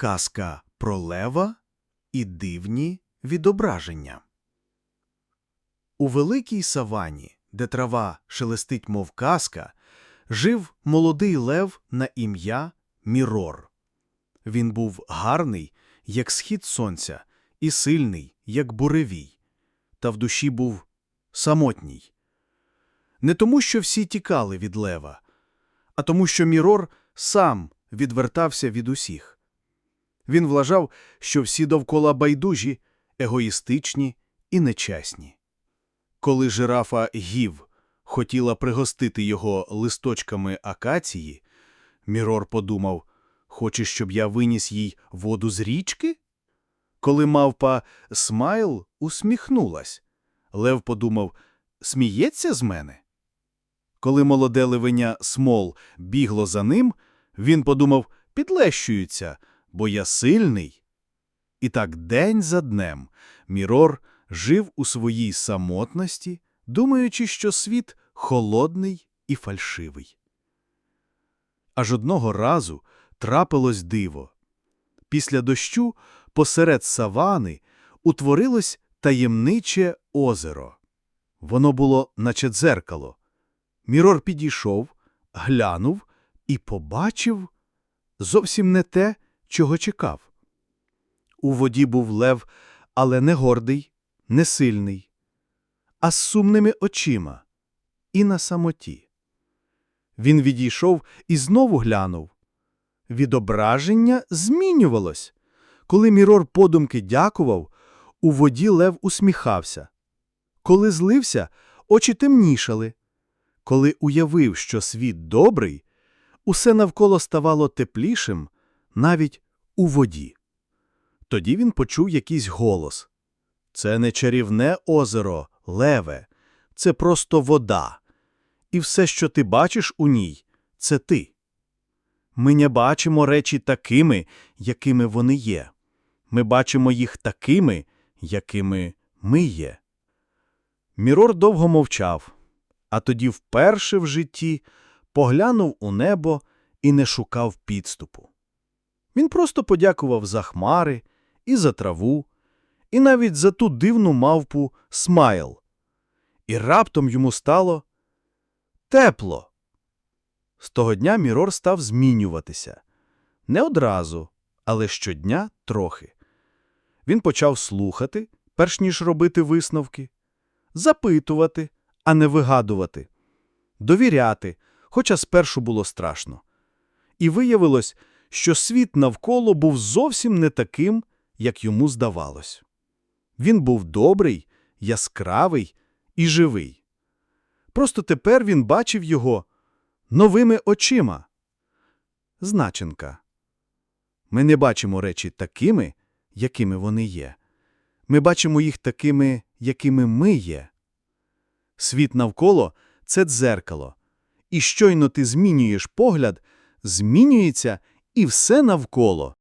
Казка про лева і дивні відображення. У великій савані, де трава шелестить, мов казка, жив молодий лев на ім'я Мірор. Він був гарний, як схід сонця, і сильний, як буревій, та в душі був самотній. Не тому, що всі тікали від лева, а тому, що Мірор сам відвертався від усіх. Він вважав, що всі довкола байдужі, егоїстичні і нечесні. Коли жирафа Гів хотіла пригостити його листочками акації, Мірор подумав, хочеш, щоб я виніс їй воду з річки? Коли мавпа Смайл усміхнулась, Лев подумав, сміється з мене? Коли молоде ливеня Смол бігло за ним, він подумав, підлещуються, бо я сильний. І так день за днем Мірор жив у своїй самотності, думаючи, що світ холодний і фальшивий. Аж одного разу трапилось диво. Після дощу посеред савани утворилось таємниче озеро. Воно було наче дзеркало. Мірор підійшов, глянув і побачив зовсім не те, чого чекав. У воді був лев, але не гордий, не сильний, а з сумними очима і на самоті. Він відійшов і знову глянув. Відображення змінювалось. Коли Мірор подумки дякував, у воді лев усміхався. Коли злився, очі темнішали. Коли уявив, що світ добрий, усе навколо ставало теплішим, навіть у воді. Тоді він почув якийсь голос. Це не чарівне озеро, леве, це просто вода. І все, що ти бачиш у ній, це ти. Ми не бачимо речі такими, якими вони є. Ми бачимо їх такими, якими ми є. Мірор довго мовчав, а тоді вперше в житті поглянув у небо і не шукав підступу. Він просто подякував за хмари і за траву, і навіть за ту дивну мавпу Смайл. І раптом йому стало тепло. З того дня Мірор став змінюватися. Не одразу, але щодня трохи. Він почав слухати, перш ніж робити висновки, запитувати, а не вигадувати, довіряти, хоча спершу було страшно. І виявилось, що світ навколо був зовсім не таким, як йому здавалось. Він був добрий, яскравий і живий. Просто тепер він бачив його новими очима. Значенка. Ми не бачимо речі такими, якими вони є. Ми бачимо їх такими, якими ми є. Світ навколо – це дзеркало. І щойно ти змінюєш погляд, змінюється і все навколо.